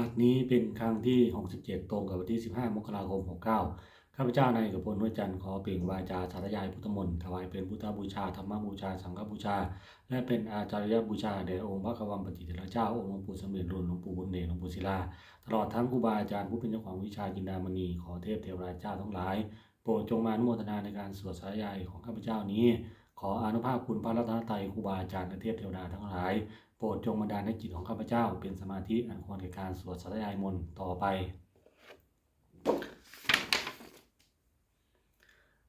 บัดนี้เป็นครั้งที่ 67 ตรงกับวันที่ 15 มกราคม 69 ข้าพเจ้านายเอกพลห้วจันทร์ขอเปล่งวาจาสาธยายพุทธมนต์ถวายเป็นพุทธบูชาธรรมบูชา สังฆบูชา และเป็นอาจารยบูชาแด่องค์พระกวัมปฏิเถระเจ้าองค์หลวงปู่สมเด็จรุ่นหลวงปู่บุญเดชหลวงปู่ศิลา ตลอดทั้งครูบาอาจารย์ผู้เป็นเจ้าของวิชาจินดามณี ขอเทพเทวราชเจ้าทั้งหลาย โปรดจงมาอนุโมทนาในการสวดสาธยายของข้าพเจ้านี้ ขออนุภาพคุณพระรัตนตรัยครูบาอาจารย์และเทพเทวดาทั้งหลาย โปรดจงบันดาลให้จิตของข้าพเจ้า เป็นสมาธิอันควรแก่การสวดสาธยายมนต์ต่อไป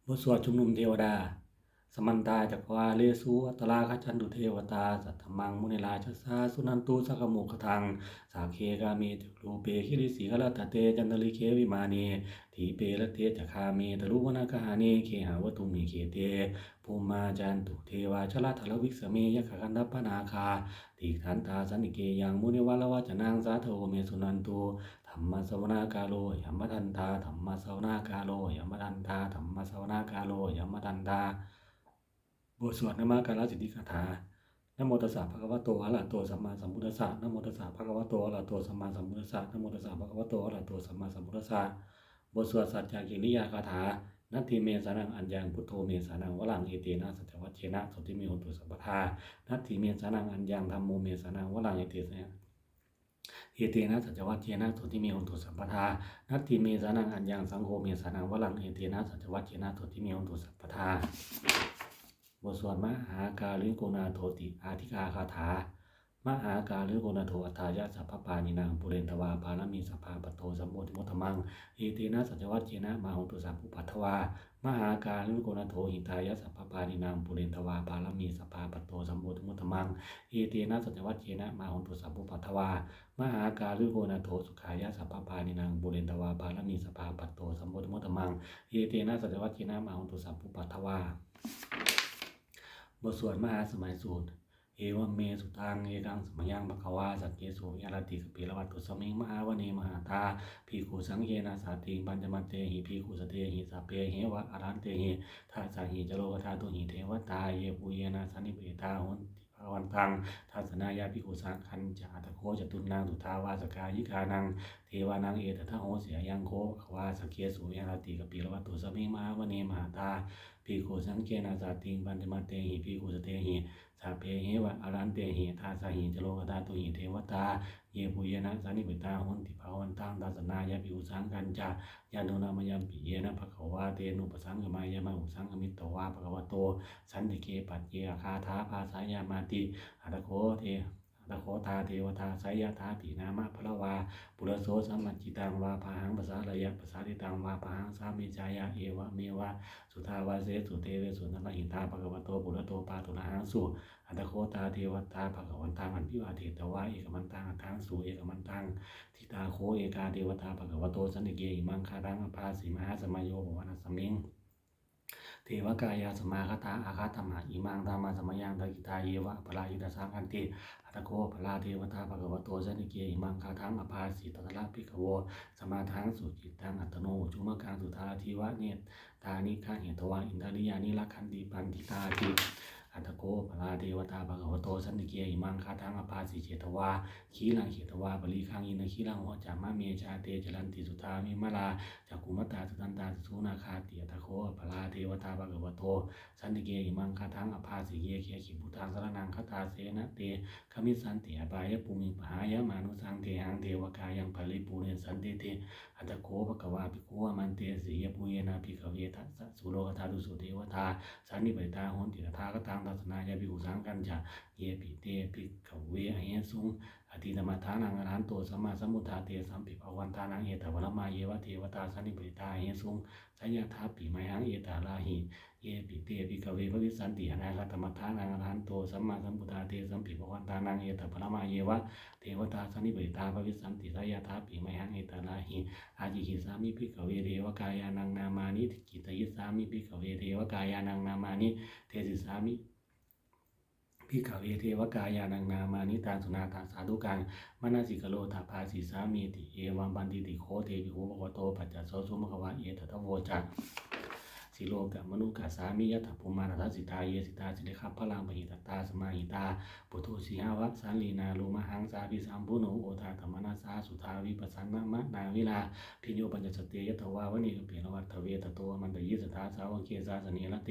บทสวดชุมนุมเทวดา สมันตาจักวาเลสุอัตตราคจันตุเทวตา สัทธมังมุนิลาชสาสุนันตุสักโมกขทัง สาเคกามีจักรูเปคิริสีกลตเตจันตลิเควิมานีทีเปลเตจักคามีตรุวนากหานีเคหาวตุมีเคเตภูมาจันตุเทวาชลทลวิกสเมยขกันดัปปนาคาติขันตาสันิเกยังมุนิวัลวจนางสาโทเมสุนันตุธรรมสวนากาโลยัมมทันตาธรรมสวนากาโลยัมมทันตาธรรมสวนากาโลยัมมทันตา บทสวดนมาการสิทธิคาถานโมตัสสะภะคะวะโตอะระหะโตสัมมาสัมพุทธัสสะนโมตัสสะภะคะวะโตอะระหะโตสัมมาสัมพุทธัสสะนโมตัสสะภะคะวะโตอะระหะโตสัมมาสัมพุทธัสสะบทสวดสัจจกิริยาคาถานัตถิเมสานังอัญญังพุทโธเมสานังวรังเอเตนะสัจวัชเชนะสติเมโหตุสัพพทานัตถิเมสานังอัญญังธัมโมเมสานังวรังเอเตนะเอเตนะสัจวัชเชนะสติเมโหตุสัพพทานัตถิเมสานังอัญญังสังโฆเมสานังวรังเอเตนะสัจวัชเชนะสติเมโหตุสัพพทา บทสวดมหาการิโกนาโทติ อาธิกาคาถามหาการิโกนาโทอัตายะสัพพปานินางปุเรนตวาปาลมีสภาปโตสัมโมติมุตมังเอเตนะสัจวัตเจนะมาหุตุสัพพุปัทวามหาการิโกนาโทหิตายะสัพพปานินางปุเรนตวาปาลมีสภาปโตสัมโมติมุตมังเอเตนะสัจวัตเจนะมาหุตุสัพพุปัทวามหาการิโกนาโทสุขายะสัพพปานินางปุเรนตวาปาลมีสภาปโตสัมโมติมุตมังเอเตนะสัจวัตเจนะมาหุตุสัพพุปัทวา บทสวดมหาสมัยสูตร เอวัมเมสุตังเอกังสมยังภควาสักเกสุยาลติกปิรวัตตุสมิงมหาวเนมหาตาพีขุสังเกนาสาติงปัญจมันเตหิพีขุสเตหิสัเพเหวะอารันเตหิทาสาหิจโลกธาตุหิเทวตาเยปุเยนะสันิเปตาหุนติภวันตังทัศนายาภิกขุสังคันจาตะโคจตุนนางตุทาวาสกายิกานัง เทวานังเอตทะโหเสียยังโคภควาสักเกสุยาลติกปิรวัตตุสมิงมหาวเนมหาตา ภิกขุสังเกนาสาติงปัญจมันเตหิภิกขุสเตหิสัพเพเหวะอารันเตหิทาสาหิจโลกธาตุหิเทวตา เยปุยนะสานิปิตาหุนติภาวันตังทัสนายาภิกขุสังกันจายานุนามยามปิเยนะภะควาเตนุปสังกมายามะอุสังกมิตตวาภะควโต สันติเกปัจเจอาคาถาภาสายามาติอัตโคเท อัตโคทาเทวทาสายาทาปีนามะพระวาปุรโสสัมมัจจิตังวาพาหังภาษาระยะภาษาติตังวาพาหังสามิจายะเอวะเมวะสุทาวาเสสุเทเวสุนันหิตาภควโตปุระโตปาตุระหังสุอัตโคตาเทวตาภควันตังอันพิวาเทตวาเอกมันตังอัทังสุเอกมันตังทิตาโคเอกาเทวตาภควโตสันติเกหิมังคารังอภาสีมหาสมัยโยบวนาสมิงเทวกายาสมาคตาอาคาตมาอิมังธรรมาสมยังตกิตาเยวะปลายุตสังคันติ ตโกพลาเทวตาภควโตสันิเกหิมังคาทังอภาสีตตระภิกขโวสมาทังสุจิตตังอัตโนจุมกังสุทาทิวะเนตตานิฆาเหตวาอินทาริยานิลักขันติปันติตาจิ อัตโกพลาเทวตาภควโตสันติเกหิมังคาทังอภาสีเจตวาขีลังเขตวาบริคังอินทขีลังหัวจามะเมชาเตจรันติสุทามิมาลาจักกุมตาสุตันตาสุนาคาเตียตะโคพลาเทวตาภควโตสันติเกหิมังคาทังอภาสิเกียเคขิบุตังสรนังคาตาเสนะเตขมิสันติอบายภูมิปหายมานุสังเทหังเทวกายังปริปูเรนสันติเต อัตโคภควาภิกขุวมันเตสียปุเยนาภิกเวทัสสุโลกธาตุสุเทวทาสันนิปิตาโหนติตถากตังทัสนายาภิกุสังกัญจา เยปิเตภิกขเวอเหสุงอธิธรรมทานังอรหันโตสัมมาสัมพุทธาเตสัมปิภวันทานังเอตวรมาเยวะเทวตาสันนิปิตาเยสุงสัญญาทาปิไมหังเอตาลาหิเยปิเตปิกเวภวิสันติอนาคตมทานังอรหันโตสัมมาสัมพุทธาเตสัมปิภวันทานังเอตวรมาเยวะเทวตาสันนิปิตาภวิสันติสัญญาทาปิไมหังเอตาลาหิอาจิกิสามิปิกเวเทวกายานังนามานิกิตยิสามิปิกเวเทวกายานังนามานิเทสิสามิ พิกาเวเทวกายานังนามานิตาสุนาตาสาธุกังมนาสิกโลทาภาสีสามีติเอวัมบันติติโคเทวิโหภวโตปัจจโสสุมขวะเอตตะโวจัก สิโลกะมนุกะสามิยะถภูมาทัสสิตาเยสิตาสิเลขับพลังปหิตตาสมาหิตาปุถุสีหาวะสันลีนาลูมหังสาพิสัมพุโนโอทาธรรมนาสาสุทาวิปัสสนามะนาวิลาพิโยปัญจสติยตวาวณีกเปรวัตถเวตโตมันตยิสทาสาวเกสาสเนละเต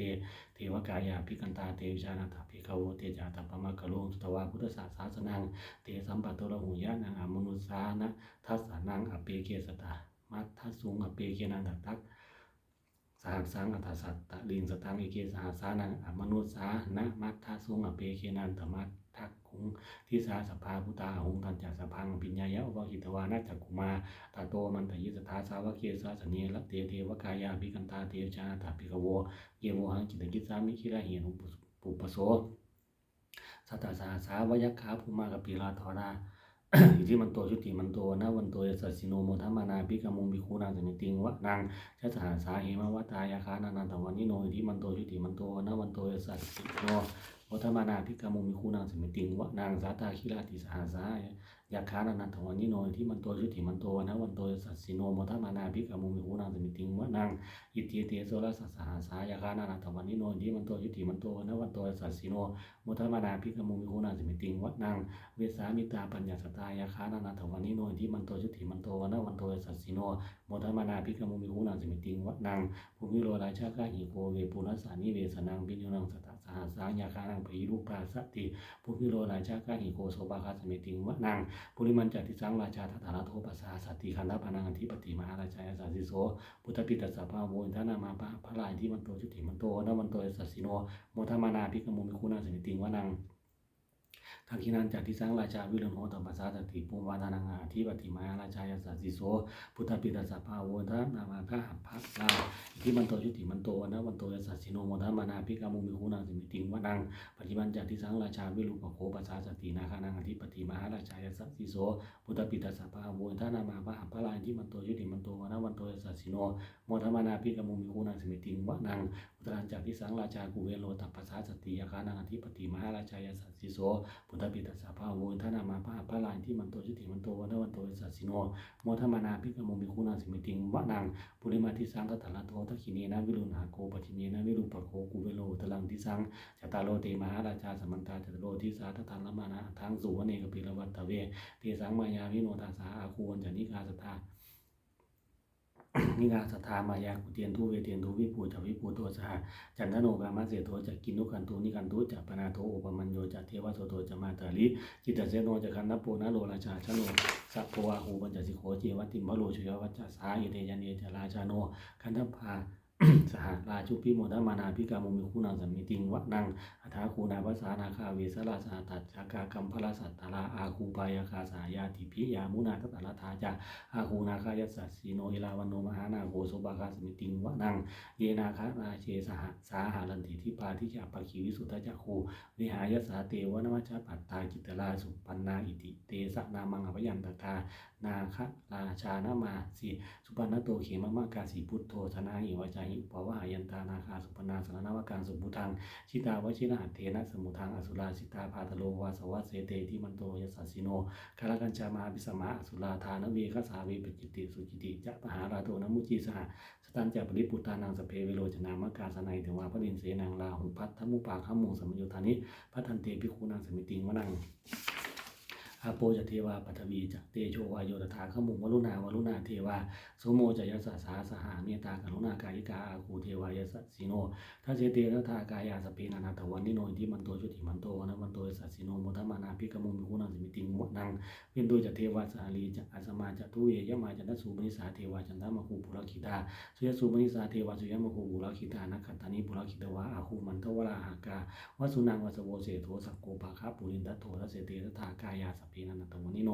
เทวกายาภิกันตาเตวิชานาถาภิกขโวเตจาตัปมะกะโลสุตวาพุทธศาสาสนังเตสัมปัตโตระหุยะนังอมนุสานะทัสสานังอเปเกสตามัททัสสุงอเปเกนันตตัก สหัสังอัฏสัตตะลิงสตังเอเกสหสานังอมนุษสานะมัททัสุงอเปเกนันตมัททักคุงทิสาสภาพุตาหุงตันจัสพังปิญญายะอุปกิตวานัจจกุมาตาโตมันตยิสทาสาวกเกสาสเนละเตเทวกายาภิกันตาเตวิชานาถาภิกขโวเยโวหังจิตกิจสามิคิราเหียนุปุปโสสัตตสาสาวยักขาภูมากปีลาทรา อิทิมันโตชุติมันโตนะวันโตยสัสสิโนโมทัมมานาภิกมุงภิคูนางสมิติงวะนางชัสสาสาเหมวัตายาคานานันตวันนิโนอิทิมันโตชุติมันโตนะวันโตยสัสสิโนโมทัมมานาภิกมุงภิคูนางสมิติงวะนางสาตาคิราติสหาสา ยาคานานันตวันนิโนอิทิมันโตชุติมันโตนะวันโตสัตสิโนโมทัมมานาภิกมุมิหูนางสมิติงวะนางอิติเตโสรสัสสหาสายาคานานาถวันนิโนอิทิมันโตชุติมันโตนะวันโตสัตสิโนมุทมานาภิกขมุมิโหนาสมิติงวะนางเวสามิตาปัญญาสตายาคานานาถวันนิโนอิทิมันโตชุติมันโตนะวันโตสัตสิโน มทมานาภิกมุมิโหนาสมิติงวะนางภูมิโรราชากาหิโกเวปุรัสานิเวสนังปิญโยนังสตสหาสายาคานังปีรูปราสติภูมิโรราชากาหิโกโสบาคาสมิติงวะนางปุริมันจัติสังราชาทัตาราโทปัสสาสติคันธปานังอธิปติมหาราชายสาสิโสพุทธปิตสสะภาโวอินทนามาปะพระลายที่มันโตจุติมันโตนะมันโตสัสสิโนโมทมานาภิกมุมิคุนาสมิติงวานัง ทักขินันจากที่สร้างราชาวิรุณโหตปัสสาตติปุวานานังอาทิปติมาราชายาสัสสิโสพุทธปิตสสะภาโวอินทนามาพระหัพพะลาที่มันโตจุติมันโตนะมันโตสัสสิโนโมทมานาภิกขมุมิคุนาสมิติงวานังปฏิบัติจากที่สร้างราชาวิรุปโคปัสสาสตินาคานังอธิปติมาราชายาสัสสิโสพุทธปิตสสะภาโวอินทนามาพระหัพพะลาที่มันโตจุติมันโตนะมันโตสัสสิโนโมทมานาพิกามุมิคูนังสิมิติงวะนังอุตรันจากที่สังราชากุเวโลตัปปัสสาสติยาคานังอธิปติมาราชายาสัสสิโสพุทธปิตัสสะภาโวทนามาพระพระลานที่มันโตจุติมันโตวันวันโตสัสสิโนโมทมานาพิกมุมิคูนังสมิติงวะนังปุริมาทิสังตถาลโตทักขิเนนะวิรุณหาโกปจิเนนะวิรุปะโคกุเวโลตลังทิสังจตารโลเตมหาราชาสมันตาจตารโลทิสาทตันละมานะทางสุวเนกปิรวัตตะเวเตสังมายาวิโนทาสาอาคูวันจานิกาสตา นิงาสทธามายากุเตียนทุเวเตียนทุวิปูจะวิปูโตสหจันทโนกามาเสโทจะกินุกันตุนิกันตุจะปนาโทโอปมัญโยจะเทวโสโตจะมาตาลิจิตตเสโนจะคันนโปนะโลราชาชโนสัพพวาหูปัญจสิโขเจวัติมพโลชยวัจจะสาเอเตยันเยจะราชาโนคันทพา สหราชุพิโมทมานาพิกามุมิคุณังสัมมิติงวะนังอัฐาคูนาภาษานาคาเวสราสาตัจจากากัมพลสัตตาราอาคูปายาคาสายาติพิยามุนาตตาลทาจาอาคูนาคายสสสีโนอิลาวันโนมหานาโกโสบาคาสมิติงวะนังเยนาคาราเชสหสาหารันติทิปาทิจาปะคิวิสุทธจักคูวิหายสาเตวนมัจจปัตตาจิตตลาสุปันนาอิติเตสะนามังอภยันตตา นาคราชานามาสีสุปันนโตเขมะมะกาสีพุทโธธนาหิวจาหิปวะหายันตานาคาสุปนาสนนาวการสุบุทังชิตาวชินาเทนะสมุทังอสุราสิตาพาตโลวาสวัสเสเตทิมันโตยสัสสิโนคาลกัญจามาพิสมาอสุราธานเวคสาเวปจิตติสุจิติจะปหาราโตนมุจีสหสตันจะปริปุตานังสเพเวโรจนามกาสนัยถึงว่าพระดินเสนางลาหุพัทธมุปาขมุงสมโยธานิพัทันเตพิคูนางสมิติงวนัง อาโปจะเทวาปัทวีจะเตโชวายโยตถาขมุงวรุณาวรุณาเทวา สโมจะยสสาสหาเมตตากรุณากายิกาอาคูเทวายสสิโนทัเจเตระทากายาสเปนานาตวันนิโนอิทิมันโตชุติมันโตนะมันโตสัสสิโนโมทัมมานาพิกมุงมิคูนังสมิติงวนังเวนตุจะเทวาสาลีจะอาสมาจะทุเวยมาจันทสูมนิสาเทวาจันทมะคูปุรคิตาสุยสูมนิสาเทวาสุยมะคูปุรคิตานักขัตตานิปุรคิตวะอาคูมันทวราหากาวสุนังวัสโวเสโทสักโกภาคาปุรินทโททัสเสเตทากายาสเพนันตวนิโน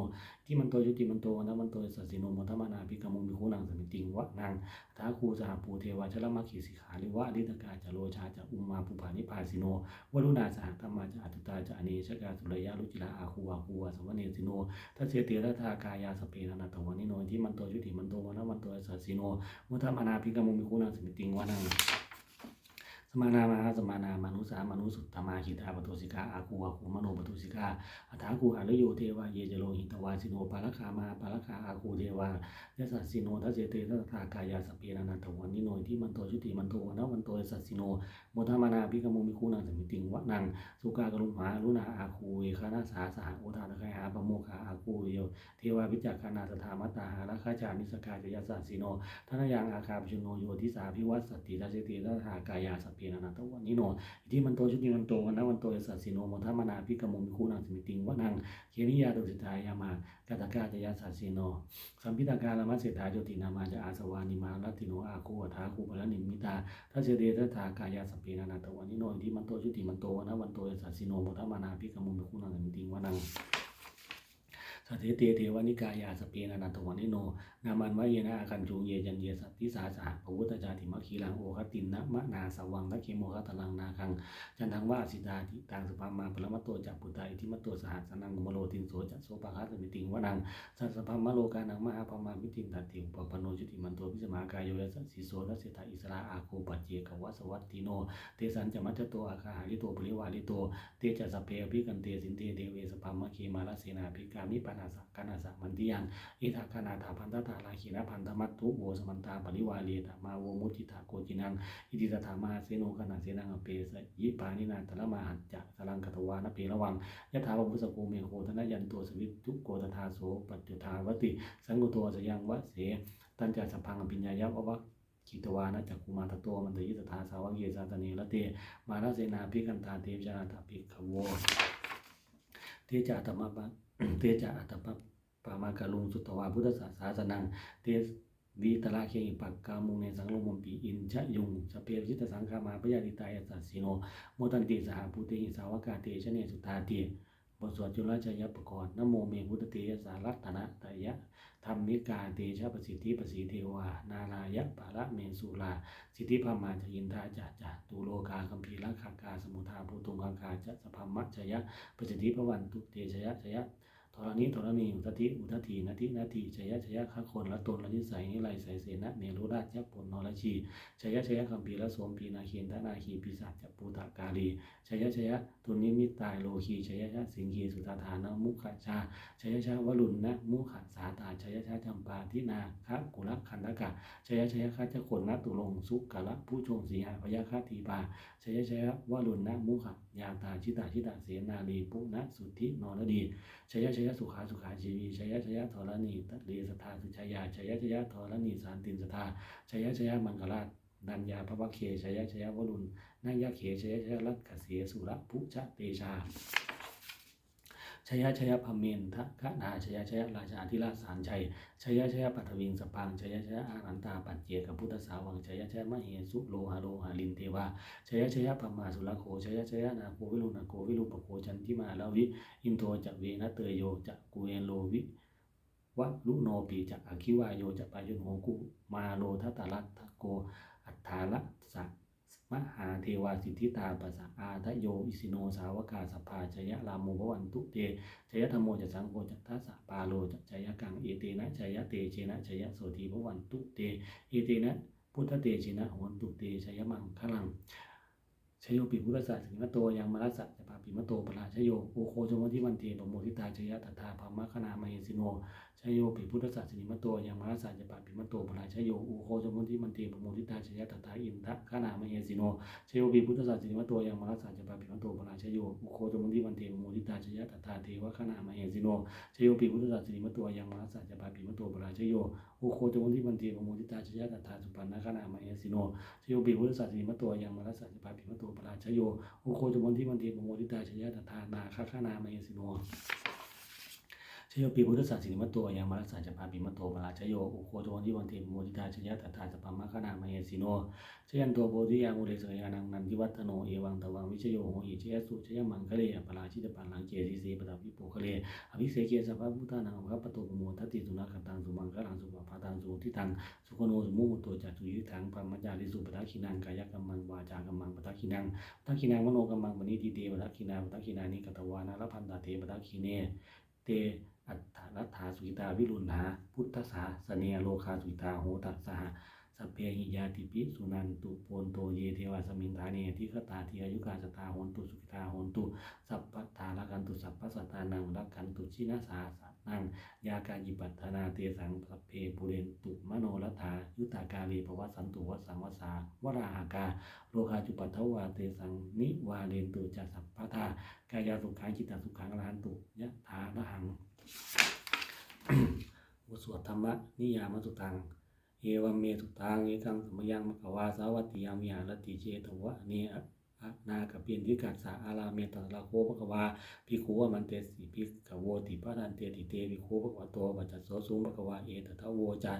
ที่มันโตยุติมันโตนะมันโตสัสสิโนมทัมานาภิกมุมิคูนังสมิติงวะนังท้าคูสหปูเทวาชลมัคคีสิขาลิวะอดิตกาจะโลชาจะอุมมาปุภานิพาสิโนวรุณาสหธรรมาจะอัตตาจะอเนชกาสุรยาลุจิลาอาคูวาคูวาสวเนสิโนทัศเสติระทากายาสเปนนาตวันนิโนที่มันโตยุติมันโตวันมันโตสัสสิโนมุทมานาภิกมุมิคุนาสมิติงวะนัง มานามาสมานามานุสามานุสุตตมาคิตาปโตสิกาอาคูอาคูมโนปโตสิกาอัฏฐาคูอารโยเทวาเยเจโลหิตวาสิโนปาลคามาปาลคาอาคูเทวายสัสสิโนทัสเจเตทัสทากายาสเปนานาตวันนิโนที่มันโตชุติมันโตนะวันโตสัสสิโนโมทามานาพิกโมมิคูนังสมิติงวะนังสุกากรุมหาลุนาอาคูเวคานาสาสาโอทาตะไคหาปโมคา คูโยเทวาวิจักขานาสถามัตตาหาราคาจามิสกาจยสัสสิโนทนายังอาคาปชุโนโยทิสาพิวัสสติทัสเจเตทัสทากายาสเปนานาตวันนิโนอิทิมันโตชุติมันโตวันนะวันโตยสัสสิโนมทัมนาพิกมุมคูนังสมิติงวะนังเคนิยาตุสิทายามากาตกาจยาสัสสิโนสัมพิตาการละมัสเสถาโจตินามาจะอาสวานิมาลัติโนอาคูอัฐาคูปะละนิมิตาทัสเจเดทัสทากายาสเปนานาตวันนิโนอิทิมันโตชุติมันโตวันนะวันโตยสัสสิโนมทัมนาพิกมุมคูนังสมิติงวะนัง สัทเทเตเทวนิกายาสเปนานาตวันนิโน นามันวะเยนะอาคันจูเยจันเยสัตติสาสะพระพุทธจาติมะคีลังโอคตินนะมะนาสวังทัเคโมคตลังนาคัง จันทังว่าสิดาติตังสุภามาปรมัตโตจักปุตตาอิทิมัตโตสหัสนังมโลตินโสจัสโสปะคาสมิติงวนังสัสสภามโลกานังมหาปมาวิตินตัติอุปปโนจุติมันโตพิสมากายโยยัสสิโสนัสเสตาอิสระอาโคปัจเจกวัสวัตติโน เตสันจะมัจโตอาคาหาริโตปริวาริโต เตจะสเพอภิกันเตสินเตเดเวสภามะเคมาลเสนาภิกามิปานาสกานาสมันติยังอิทักขานาถาพันตตาลาขีนาพันธมัตตุโวสมันตาปริวาเรตมาโวมุติถาโกจินังอิติตถามาเสโนขนาเสนังอเปสยิปานินาตละมาหัจจะสลังกตวานเพระวังยะถาพพุสโกเมโคธนยันตัวสวิทุกโกตถาโสปัจจุทาวติ สังกุตัวสยังวะเสตันจาสพังอภิญญายะวะวะกิตวานะจักกุมารตโตมันตยิตถาสาวกเยสาตเนละเตมาราเสนาภิกันตาเทวจานาตภิกขโว เทจาตมะปะเทจาอัตตปะปามากาลุงสุตวาพุทธศาสาสนังเทวีตละเคหิปักกามุงเนสังลมมปีอินชะยุงสเปรชิตสังคามาพยาติตายสัสสิโนโมตันติสหภูเตหิสาวกาเตชะเนสุตาเตบทสวดจุลชยปกรณ์นโมเมพุทธเตยสารัตนะตยะ ธรรมิกาเตชะประสิทธิประสิเทวา นารายะปะละเมสุลา สิทธิพมาจยินทาจัจจตูโลกาคัมภีรักขากาสมุทาภูตุงคังคาจะสพัมมะชยะประสิทธิพวันตุเตชยะชยะ ธรณีธรณีอุทธิอุทธีนาทินาทีชยะชยะข้าคนละตนละนิสัยนิไรใสเสนะเมรุราชยักษ์ปนรชีชยะชยะคัมภีละสมปีนาเคียนทนาคีปีศาจปูตากาลีชยะชยะตุนิมิตตายโลคีชยะชะสิงคีสุตาธานมุขชาชยะชาวรุณนะมุขสาตาชยะชาจำปาทินาคะกุลคันธกะชยะชยคาจะขนนตุลงสุกะละผู้ชงสีหาพยาคาทีปาชยะชยะวรุณนะมุขยาตาชิตาชิตาเสนาลีปุณสุทธินรดีชยะชยยสุขาสุขาชีวีชยชยธรณีตะเลสทาสุชยาชยชยธรณีสานตินสทาชยชยมังกราชนัญญาพระวเคชยชยวรุณนายะเขชยชยรัตกเสสุระภุชะเตชา ชยชยพเมนทะคะนาชยชยราชาธิราชสารชัยชยชยปัทวิงสปังชยชยอารันตาปัจเจกพุทธสาวังชยชยมเหสุโลหะโลหะลินเทวาชยชยพมาสุรโคชยชยนาโควิรุณโกวิรุปโคจันทิมาลาวิอินโทจะเวนะเตยโยจะกุเอนโลวิวะลุโนปีจะอคิวายโยจะปายุนโหกุมาโลทัตตลัตโกอัฏฐาละสัก มหาเทวาสิทธิตาปัสสะอาทะโยอิสิโนสาวกาสภาชยรามโมภวันตุเตชยธรรมโมจะสังโฆจัตทัสสะปาโลจะชยกังเอเตนะชยเตเชนะชยโสธีภวันตุเตเอเตนะพุทธเตเชนะโหนตุเตชยมังคลังชโยปิพุทธศาสนิมโตยังมรัสสะจะปาปิมโตปราชโยโอโคจมทิวันเทปโมทิตาชยตถาภามะคณามเหสิโน ชโยปิพุทธศาสนิมโตยังมรัสสะจะปาปิมโตปราชโยโอโคจมุทิวันเทปโมทิตาชยตถาอินทะคณามเหสิโนชโยปิพุทธศาสนิมโตยังมรัสสะจะปาปิมโตปราชโยโอโคจมุทิวันเทปโมทิตาชยตถาเทวคณานามเหสิโนชโยปิพุทธศาสนิมโตยังมรัสสะจะปาปิมโตปราชโยโอโคจมุทิวันเทปโมทิตาชยตถาสุปันนะคณามเหสิโนชโยปิพุทธศาสนิมโตยังมรัสสะจะปาปิมโตปราชโยโอโคจมนที่มันเทปโมทิตาชยตถานาคาคานามเยสิโน ชโยปีพุทธศาสนิมตโตยังมารัสสาจะพาปิมตโตปราชโยโอโคจมนที่วันเทปโมทิตาชยะตถาจะปามะคานามเยสิโนชยันตัวโพธิยามุเลสยานังนันทิวัฒโนเอวังตวังวิชโยโหอิชยสุชยมังคะเลอปราชิตปันลังเกสีสีปตาวิโปคะเลอภิเสเกสัพพะพุทธานังพระปโตปโมทัติสุนัขตังสุมังคะลังสุปปาตังสุทิตังสุขโนสมุมุโตจัตุยุทังปัมมัจจาริสุปทักขินังกายกัมมังวาจากัมมังปทักขินังปทักขินังมโนกัมมังปณิทิเตปทักขินังปทักขินานิกตวานาลพันตาเทปทักขิเนเต อัฏฐรัตถาสุิตาวิรุณหา พุทธสาสเนโลคาสุิตาโหตัสสหสเพหิยาติปิสุนันตุโปนโตเยเทวาสมิงทาเนทิคตาทิอายุกาสตาโหนตุสุขิตาโหนตุสัพพทาลกันตุสัพพสัตตานังรักกันตุชินาสาสานังยาการยิปัตนาเตสังสัพเพปุเรนตุมโนรัฐายุตากาลีภวสันตุวสังวสาวราหากาโลคาจุปัตถวาเตสังนิวาเรนตุจัสัพพทากายาสุขังจิตตสุขังอรหันตุยะถาระหัง บทสวดธรรมะนิยามสุตัง เอวัมเมสุตังเอกังสมยังมกวาสาวัตติยามิยาลติเจตวะเนอะอนากะเปียนทิกัสสาอาราเมตตะลาโคภควาพิคูวมันเตสีพิกโวติปะนันเตติเตภิกขุภควโตปัจจโสสุภควาเอตทะโวจา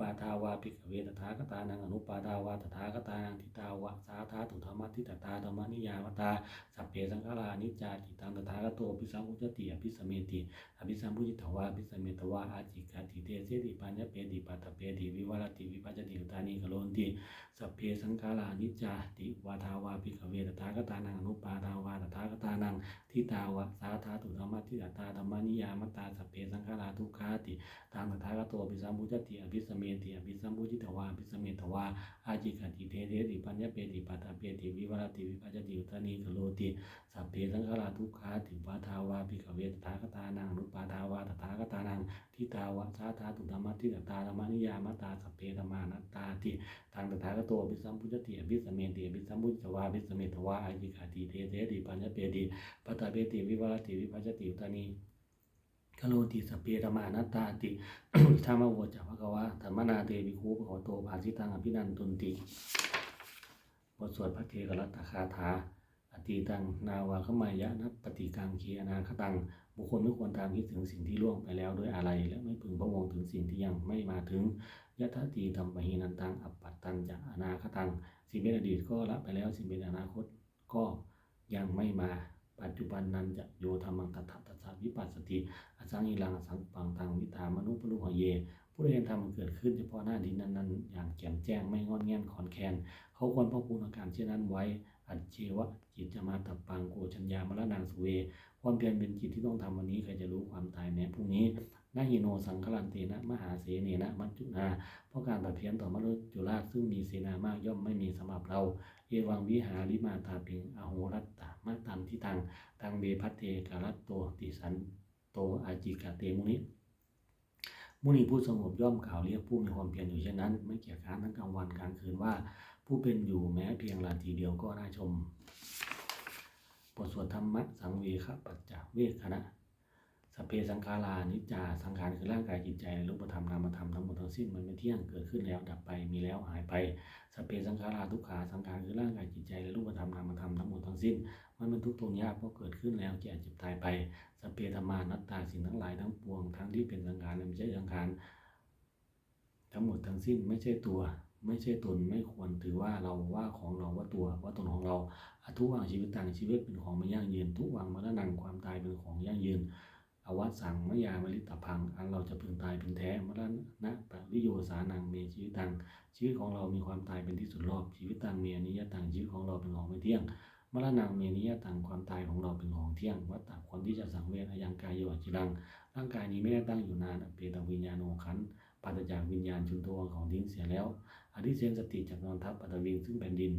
วาทาวาภิกขเวตถาคตานังอนุปาทาวาตถาคตานังทิตาวะสาธาตุธรรมทิตตาธรรมนิยามตาสัพเพสังฆารานิจจาติตังตถาคโตปิสังอุจติอภิสเมติอภิสัมพุจิตวาอภิสเมตวาอาจิกาติเตเสติปัญญเปติปัตเปติวิวัรติวิปัจจติอุตานิกโลนติสัพเพสังฆารานิจจาติวาทาวาภิกขเวตถาคตานังอนุปาทาวาตถาคตานังทิตาวะสาธาตุธรรมทิตตาธรรมนิยามตาสัพเพสังฆาราทุกขาติตามตถาคโตอภิสัมพุจติอภิสเมติอภิสัมพุจิตวาภิสเมตวาอาจิกาติเตเสติปัญญเปติปัตตาเปติวิวรติวิปัจจติอุตานิกโลติสัพเพสังฆราทุกขาติวาทาวาภิกขเวตถาคตานังนุปาทาวาตถาคตานังทิตาวะสาธาตุธรรมทิตตาธรรมนิยามตาสัพเพธรรมานัตตาติทางตถาคตอภิสัมพุจติอภิสเมติอภิสัมพุจตวาภิสเมตวาอายิขาติเทเทติปัญญเปติปัตตาเปติวิวารติวิปัจจติอุตานี โลติสพเพธรรมานัตตาติธรรมโวจภะคะวะธรรมนาเตวิคูปะโหโตภาสิตังอภินันตุนติบทสวดพระเทกรัตตคาถาอตีตังนาวาขมายะนัปฏิกังเคียนาคตัง บุคคลไม่ควรตามคิดถึงสิ่งที่ล่วงไปแล้วด้วยอะไร และไม่พึงพะวงถึงสิ่งที่ยังไม่มาถึงยะทะตีธรรมหินันตังอัปปัตตังจะอนาคตัง สิ่งเป็นอดีตก็ละไปแล้ว สิ่งเป็นอนาคตก็ยังไม่มาปัจจุบันนั้นจะโยธรรมังตัทธะตัสสะวิปัสสติ อสังหิลังอสังปังตังวิตามนุปนุหเย ผู้ใดทำมันเกิดขึ้นเฉพาะหน้าดินนั้นๆ อย่างแจ่มแจ้งไม่งอนแง่นขอนแคนเขาควรพ่อกพูนอาการเช่นนั้นไว้ อัจเชวะจิตจะมาตับปังโกชัญญามรณังสุเว ความเพียรเป็นจิตที่ต้องทำวันนี้ใครจะรู้ความตายแม้พรุ่งนี้นาหิโนสังคลันเตนะมหาเสเนนะมัจจุนาเพราะการตัดเพียนต่อมนุษย์จุราชซึ่งมีเสนามากย่อมไม่มีสำหรับเรา เอวังวิหาริมาตาปิงอโหรัตตามาตันทิตัง ตังเบพัตเตกาลัตโตติสัน โตอาจิกาเตมุนิมุนีผู้สงบย่อมกล่าวเรียกผู้มีความเพียรอยู่เช่นนั้น ไม่เกี่ยงค้านทั้งกลางวันกลางคืนว่า ผู้เป็นอยู่แม้เพียงลาทีเดียวก็น่าชมบทสวดธรรมะสังเวคปัจจเวคขณะสเพสังขารานิจาสังขารคือร่างกายจิตใจในรูปธรรมนามธรรมทั้งหมดทั้งสิ้นมันไม่เที่ยงเกิดขึ้นแล้วดับไปมีแล้วหายไปสเพสังขาราทุกขาสังขารคือร่างกายจิตใจในรูปธรรมนามธรรมทั้งหมดทั้งสิ้น มันเป็นทุกข์ทนยากเพราะเกิดขึ้นแล้วแก่เจ็บตายไปสเพธรรมานัตตาสิ่งทั้งหลายทั้งปวงทั้งที่เป็นสังขารและไม่ใช่สังขารทั้งหมดทั้งสิ้นไม่ใช่ตัว ไม่ใช่ตนไม่ควรถือว่าเราว่าของเราว่าตัวว่าตนของเราอทุกวังชีวิตต่างชีวิตเป็นของไม่ยั่งยืน ทุกวังมรณะความตายเป็นของยั่งยืนอวัตสังมยามลิตพัง อันเราจะพึงตายเป็นแท้มรณะปริโยสานังเมชีวิตตังชีวิตของเรามีความตายเป็นที่สุดรอบชีวิตตังเมียนิยตังชีวิตของเราเป็นของไม่เที่ยง มรณะเมียนิยตังความตายของเราเป็นของเที่ยงวัตตะความที่จะสังเวชอายังกายโยจิรัง ร่างกายนี้ไม่ได้ตั้งอยู่นานเปตวิญญาณโอขันปัจจากวิญญาณชุนตัวของทิ้งเสียแล้วอธิเสนสติจากนอนทับปัตวิงซึ่งแผ่นดิน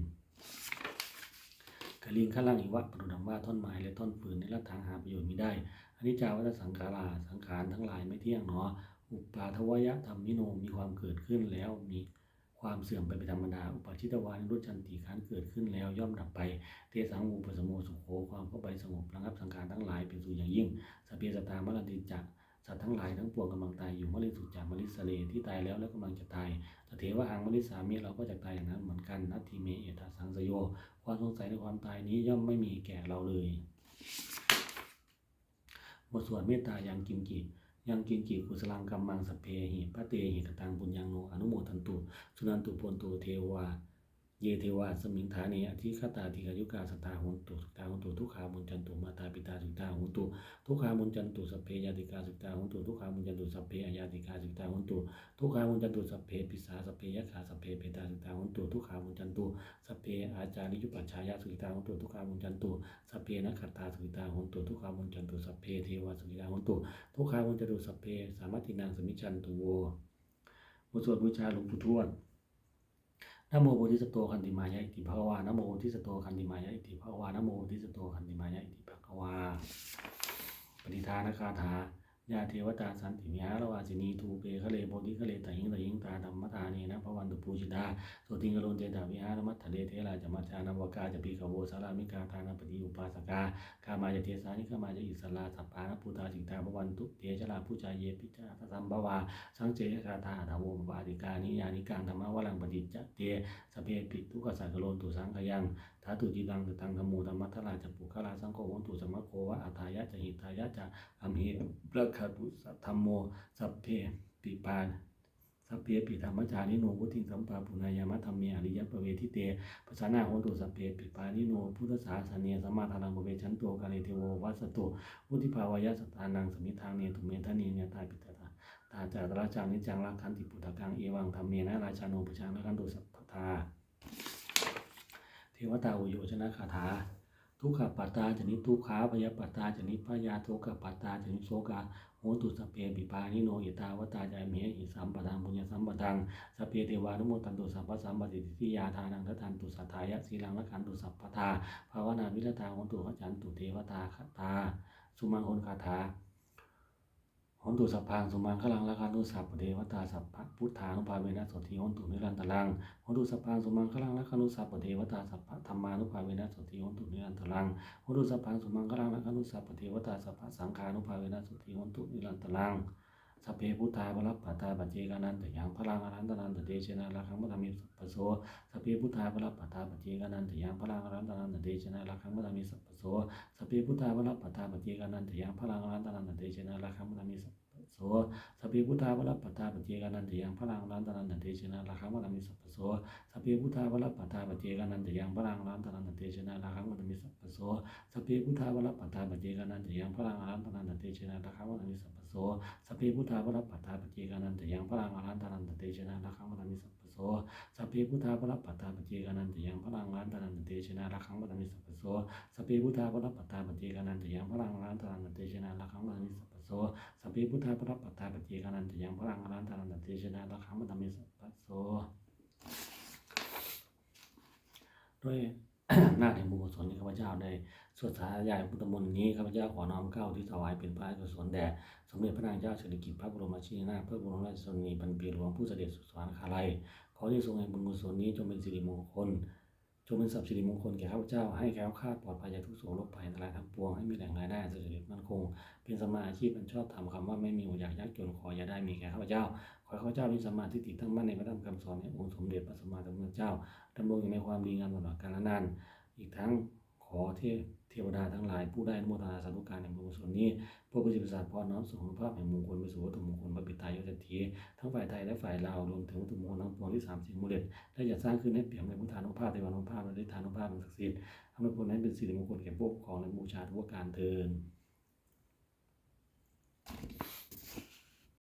กลิงข้าล่างอีวะปรุดัมว่าท่อนไม้และท่อนฟืนในละทางหาประโยชน์ไม่ได้อนิจจาวัฏสังขาราสังขารทั้งหลายไม่เที่ยงเนาะอุปาทวยะธรรมมิโนมีความเกิดขึ้นแล้วมี ความเสื่อมไปเป็นธรรมดา อุปาชิตวานิรุจันติขันเกิดขึ้นแล้วย่อมดับไป เทสังอุปสมโมสุโขความเข้าไปสงบระงับสังขารทั้งหลายเป็นสู่อย่างยิ่งสเปียสตามรติจักสัตว์ทั้งหลายทั้งปวงกำลังตายอยู่มริสุจามริสเลที่ตายแล้วและกำลังจะตายตเถวะอังมริสามีเราก็จะตายอย่างนั้นเหมือนกันนัตถิเมเอตาสังสโย ความสงสัยในความตายนี้ย่อมไม่มีแก่เราเลย บทสวดเมตตายังกิมกิ ยังกินกิกุสลังกัมมังสเพหิพระเตหิกตังปุญญังโนอนุโมทันตุสุนันตุปนตุเทวา เยเทวาสมิงฐานีอธิคตาธิกายุกาสตาหุนตุสตาหุนตุทุกขามุนจันตุมาตาปิตาสุตาหุนตุทุกขามุนจันตุสัพเพยาติกาสุตาหุนตุทุกขามุนจันตุสัพเพอายาติกาสุตาหุนตุทุกขามุนจันตุสัพเพปิสาสัพเพยะขาสัพเพเปตาสุตาหุนตุทุกขามุนจันตุสัพเพอาจาริยุปัชายาสุตาหุนตุทุกขามุนจันตุสัพเพนักขตาสุตาหุนตุทุกขามุนจันตุสัพเพเทวาสุตาหุนตุทุกขามุนจันตุสัพเพสามัตินังสมิชันตุโวบทสวดบูชาหลวงปู่ทวด นโมบุติสัตว์โตคันติมายะอิติภะวานโมบุติสัตว์โตคันติมายะอิติภะวานโมบุติสัตว์โตคันติมายะอิติภะวาปฏิทานคาถา ยาเทวตาสันติมิหารวาสินีทูเปคะเลโพธิคะเลตหิงตหิงตาธรรมทานีนะพระวันตุปูชิตาโสติงกโลนเจตาวิหารมัตถะเลเทราจมัจจานวกาจะปีกโวสารามิกาทานาปฏิอุปาสกากามายเทสานิกามายอิสลาสัพพานะพุทธาสิกตาพระวันตุเตชะลาผู้จาเยปิจาตสัมภวาสังเจกาธาดาวมบาติกานิยานิกังธรรมวรังปฏิจจเตสเพปิทุกขสักโลนตุสังขยังธาตุจิตังตุตังธรรมูธรรมัทธราจะปุคลาสังโฆวันตุสมะโควะอัฏฐายะจะหิตายะจะอัมเหประคตุสัทธัมโม สัพเพปิปานสัพเพปิธรรมจานิโนวุติสัมปาปุณายามะธรรมเมอริยปเวทิเตปัสนาโหตุสัพเพปิปานิโนพุทธศาสเนสมาทานังภเวชันโตกาเลเทโววัสตุวุติภาวายะสตานังสมิทางเนตุเมทะเนเนตาปิตตาตาจาราชานิจังรักขันติปุตตะกังเอวังธรรมเมนะราชาโนปชังรักขันตุสัพพทาเทวตาอุโยชนะคาถาทุกขปัตตาจนิทุกขาพยาปัตตาจนิพยาทุกขปัตตาจนิโสกา โหตุสพเพปิปานิโนอิตาวตาจายเมหิสัมปทังปุญญสัมปทังสพเพเทวานุโมตันตุสัพพสัมปติทิยาทานังทัตันตุสัทธายะสีลังรักขันตุสัพพทาภาวนาวิรตาโหตุขจันตุเทวตาคตาสุมังโหนคาถา หนตุสัพพังสุมังคลังละคันตุสัพเทวตาสัพพะพุทธานุภาเวนะโสติหนตุนิรันตรังหนตุสัพพังสุมังคลังละคันตุสัพเทวตาสัพพะธรรมานุภาเวนะโสติหนตุนิรันตรังหนตุสัพพังสุมังคลังละคันตุสัพเทวตาสัพพะสังฆานุภาเวนะโสติหนตุนิรันตรัง สัพเพพุทธาบรัปปตาปัจเจกานันตยังพลังอรันตนันตเตชนะละคังมัตมิสัพพโสสัพเพพุทธาบรัปปตาปัจเจกานันตยังพลังอรันตนันตเตชนะละคังมัตมิสัพพโสสัพเพพุทธาบรัปปตาปัจเจกานันตยังพลังอรันตนันตเตชนะละคังมัตมิสัพ โสสัพเพพุทธาวรัปปตาปเจกานันติยังพลังรันตนันตเตชนะราคังวัตมิสัพพโสสัพเพพุทธาวรัปปตาปเจกานันติยังพลังรันตนันตเตชนะราคังวัตมิสัพพโสสัพเพพุทธาวรัปปตาปเจกานันติยังพลังรันตนันตเตชนะราคังวัตมิสัพพโสสัพเพพุทธาวรัปปตาปเจกานันติยังพลังรันตนันตเตชนะราคังวัตมิสัพพโสสัพเพพุทธาวรัปปตาปเจกานันติยังพลังรันตนันตเตชนะราคังวัตมิสัพพโสสัพเพพุทธาวรัปปตาปเจกานันติยังพลังรันตนันตเตชนะราคังวัตมิสัพ โสสัพเพพุทธาพระปัตตาปฏิกานันติยังพระอังคารันตานันตเตชนะละคังมัตมิสัพพโสด้วยหน้าแห่งบุญกุศลที่ข้าพเจ้าได้สวดสาธยายพุทธมนต์นี้ข้าพเจ้าขอน้อมเก้าที่ถวายเป็นพระกุศลแด่สมเด็จพระนางเจ้าสิริกิติ์พระบรมชินีนาถพระบรมราชชนนีพันปีหลวงผู้เสด็จสุสานคาลัยขอที่ทรงแห่งบุญกุศลนี้จงเป็นสิริมงคล จงเป็นสัพสิริมงคลแก่ข้าพเจ้าให้แก้วคาดปลอดภัยจากทุกโศกโรคภัยอันตรายทั้งปวงให้มีแหล่งรายได้สุจริตมั่นคง เป็นสมาอาชีพอันชอบทำคำว่าไม่มีอดอยากยากจนขออย่าได้มีแก่ข้าพเจ้า ขอข้าพเจ้ามีสมาทิติตั้งมั่นในพระธรรมคำสอนให่งองค์สมเด็จพระสัมมาสัมพุทธเจ้าดำรงอยู่ในความดีงามตลอดกาลนาน อีกทั้งขอเทพเทวดาทั้งหลายผู้ได้อนโมทนาสาธุการแห่งมงคกุศลนี้พวกผู้จิตประสาทพรน้อมสู่ภาพแห่งมงคลไปสู่วัตถุมงคลบัพปิตายศเทีทั้งฝ่ายไทยและฝ่ายลาวรวมถึงวัตถุมงคลทั้งปวงที่สามสิ่งมูลเด็ดและจะสร้างขึ้นให้เปี่ยมในพุทธานุภาพในวันุภาพและฤทธานุภาพเป็นศักดิ์สิทธิ์ทำให้คนนั้นเป็นสิริมงคลแก่พวกของและบูชาทุกการเทิน